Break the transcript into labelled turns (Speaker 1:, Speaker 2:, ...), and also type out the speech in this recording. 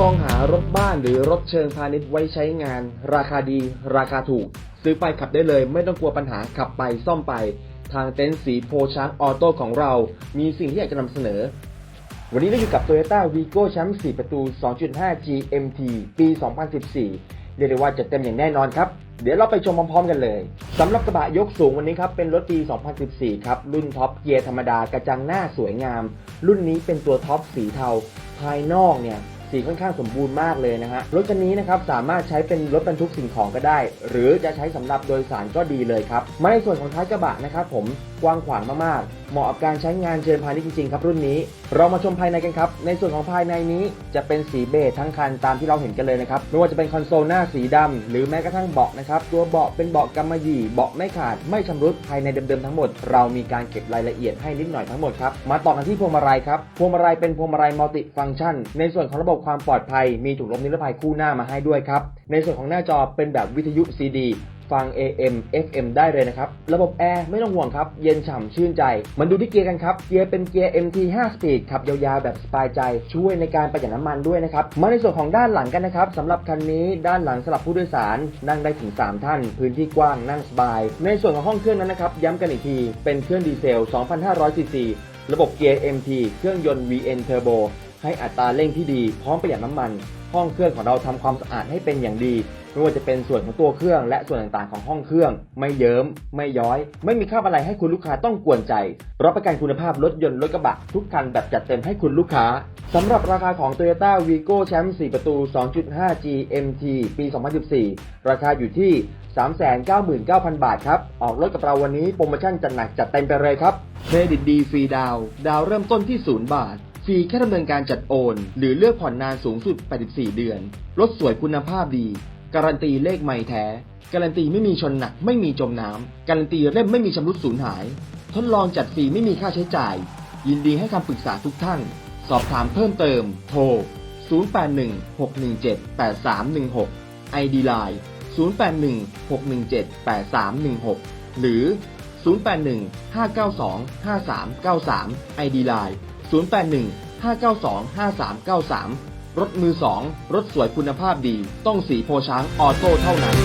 Speaker 1: มองหารถบ้านหรือรถเชิงพาณิชย์ไว้ใช้งาน ราคาดี ราคาถูก ซื้อไปขับได้เลย ไม่ต้องกลัวปัญหาขับไปซ่อมไป ทางเต็นท์สีโพช้างออโต้ของเรา มีสิ่งที่อยากจะนำเสนอ วันนี้เราอยู่กับ Toyota Vigo แชมป์4ประตู 2.5 GMT ปี 2014 เรียกได้ว่าจะเต็มอย่างแน่นอนครับเดี๋ยวเราไปชมพร้อมๆกันเลยสำหรับกระบะยกสูงวันนี้ครับ เป็นรถปี 2014 ครับ รุ่นท็อปเกียร์ธรรมดากระจังหน้าสวยงาม รุ่นนี้เป็นตัวท็อปสีเทา ภายนอกเนี่ย สีค่อนข้างสมบูรณ์มากเลยนะฮะรถคันนี้นะครับสามารถใช้เป็นรถบรรทุกสิ่งของก็ได้ หรือจะใช้สำหรับโดยสารก็ดีเลยครับมาในส่วนของท้ายกระบะนะครับผม กว้างขวางมากๆ เหมาะกับการใช้งานเชิญพาณิชย์จริงๆครับรุ่นนี้ เรามาชมภายในกันครับ ในส่วนของภายในนี้จะเป็นสีเบจทั้งคันตามที่เราเห็นกันเลยนะครับ ไม่ว่าจะเป็นคอนโซลหน้าสีดำหรือแม้กระทั่งเบาะนะครับ ตัวเบาะเป็นเบาะกำมะหยี่ เบาะไม่ขาด ไม่ชำรุดภายในเดิมๆทั้งหมด เรามีการเก็บรายละเอียดให้นิดหน่อยทั้งหมดครับ มาต่อกันที่พวงมาลัยครับ พวงมาลัยเป็นพวงมาลัยมัลติฟังก์ชัน ในส่วนของระบบความปลอดภัย มีถุงลมนิรภัยคู่หน้ามาให้ด้วยครับ ในส่วนของหน้าจอเป็นแบบวิทยุ CD ฟัง AM FM ได้เลยนะครับ ระบบแอร์ไม่ต้องห่วงครับ เย็นฉ่ำชื่นใจ มันดูที่เกียร์กันครับ เกียร์เป็นเกียร์ MT 5 Speed ขับยาวๆแบบสบายใจ ช่วยในการประหยัดน้ำมันด้วยนะครับ มาในส่วนของด้านหลังกันนะครับสำหรับคันนี้ด้านหลังสำหรับผู้โดยสาร นั่งได้ถึง 3 ท่าน พื้นที่กว้างนั่งสบาย ในส่วนของห้องเครื่องนั้นนะครับ ย้ำกันอีกที เป็นเครื่องดีเซล 2,500 ซีซี ระบบเกียร์ MT เครื่องยนต์ VN Turbo ให้อัตราเร่งที่ดี พร้อมประหยัดน้ำมัน ห้องเครื่องของเราทำความสะอาดให้เป็นอย่างดี ไม่ว่าจะเป็นส่วนของตัวเครื่อง และส่วนต่างๆของห้องเครื่อง ไม่เยิ้ม ไม่ย้อย ไม่มีคราอะไรให้คุณลูกค้าต้องกวนใจ รับประกันคุณภาพรถยนต์รถกระบะทุกคันแบบจัดเต็มให้คุณลูกค้าสำหรับราคาของ Toyota Vigo แชมป์4ประตู 2.5 GMT ปี 2014 ราคาอยู่ที่ 399,000 บาทครับ ออกรถกับเราวันนี้โปรโมชั่นจัดหนักจัดเต็มไปเลยครับเครดิตดีฟรีดาวน์ดาวเริ่มต้นที่ 0 บาทฟรีแค่ดำเนินการจัดโอน หรือเลือกผ่อนนานสูงสุด 84 เดือน รถสวยคุณภาพดี การันตีเลขไม่แท้ การันตีไม่มีชนหนักไม่มีจมน้ำ การันตีเล่มไม่มีชำรุดสูญหาย ทดลองจัดฟรีไม่มีค่าใช้จ่าย ยินดีให้คำปรึกษาทุกท่าน สอบถามเพิ่มเติม โทร 0816178316 ID Line 0816178316 หรือ 0815925393 ID Line 0815925393 รถมือสองรถสวยคุณภาพดี ต้องสีโพช้างออโต้เท่านั้น